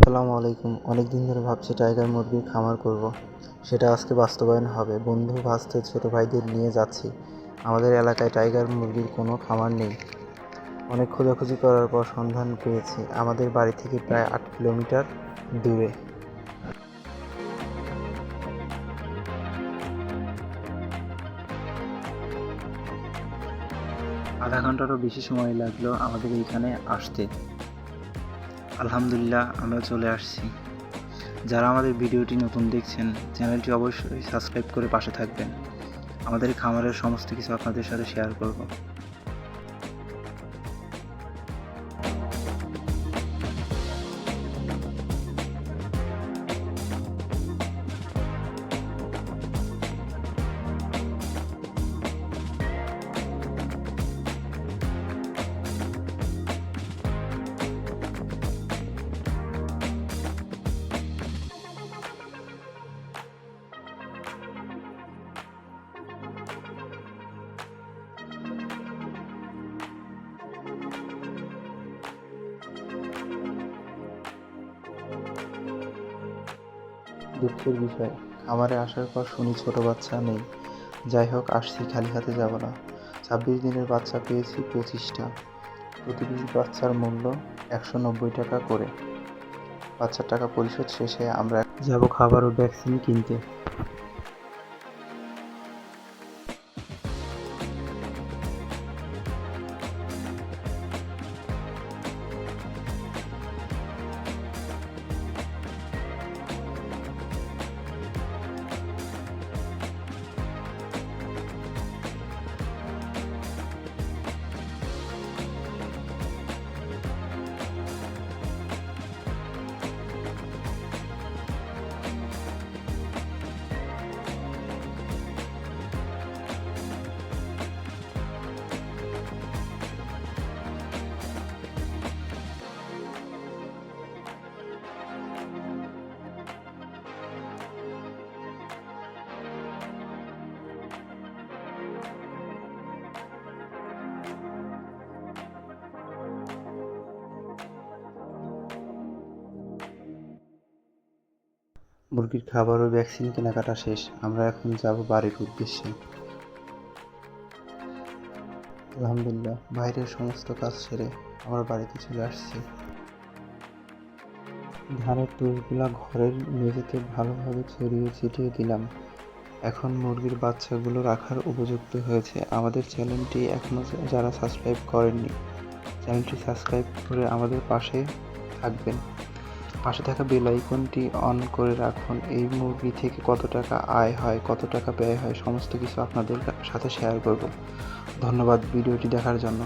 আসসালামু আলাইকুম। অনেক দিন ধরে ভাবছি টাইগার মুরগির খামার করব। সেটা আজকে বাস্তবায়ন হবে। বন্ধু ভাস্তে ছোটো ভাইদের নিয়ে যাচ্ছি। আমাদের এলাকায় টাইগার মুরগির কোনো খামার নেই। অনেক খোঁজাখুঁজি করার পর সন্ধান পেয়েছি। আমাদের বাড়ি থেকে প্রায় আট কিলোমিটার দূরে। আধা ঘন্টারও বেশি সময় লাগল আমাদের এইখানে আসতে। আলহামদুলিল্লাহ, আমরা চলে আসছি। যারা আমাদের ভিডিওটি নতুন দেখছেন, চ্যানেলটি অবশ্যই সাবস্ক্রাইব করে পাশে থাকবেন। আমাদের খামারের সমস্ত কিছু আপনাদের সাথে শেয়ার করব। দুঃখের বিষয়। খামারে আসার পর শুনি ছোট বাচ্চা নেই। যাই হোক, আসছি, খালি হাতে যাব না। ছাব্বিশ দিনের বাচ্চা পেয়েছি পঁচিশটা। প্রতি পিস বাচ্চার মূল্য একশো নব্বই টাকা করে। বাচ্চার টাকা পরিশোধ শেষে আমরা যাব খাবার ও ভ্যাকসিন কিনতে। মুরগির খাবার ও ভ্যাকসিন কেনাকাটা শেষ। আমরা এখন যাব বাড়ির উদ্দেশ্যে। আলহামদুলিল্লাহ, বাইরের সমস্ত কাজ সেরে আমরা বাড়িতে চলে আসছি। ধানের তুষগুলা ঘরের মেঝেতে ভালোভাবে ছড়িয়ে ছিটিয়ে দিলাম। এখন মুরগির বাচ্চাগুলো রাখার উপযুক্ত হয়েছে। আমাদের চ্যানেলটি এখনও যারা সাবস্ক্রাইব করেননি, চ্যানেলটি সাবস্ক্রাইব করে আমাদের পাশে থাকবেন। পাশে থাকা বেল আইকনটি অন করে রাখুন। এই মুভি থেকে কত টাকা আয় হয়, কত টাকা ব্যয় হয়, সমস্ত কিছু আপনাদের সাথে শেয়ার করব। ধন্যবাদ ভিডিওটি দেখার জন্য।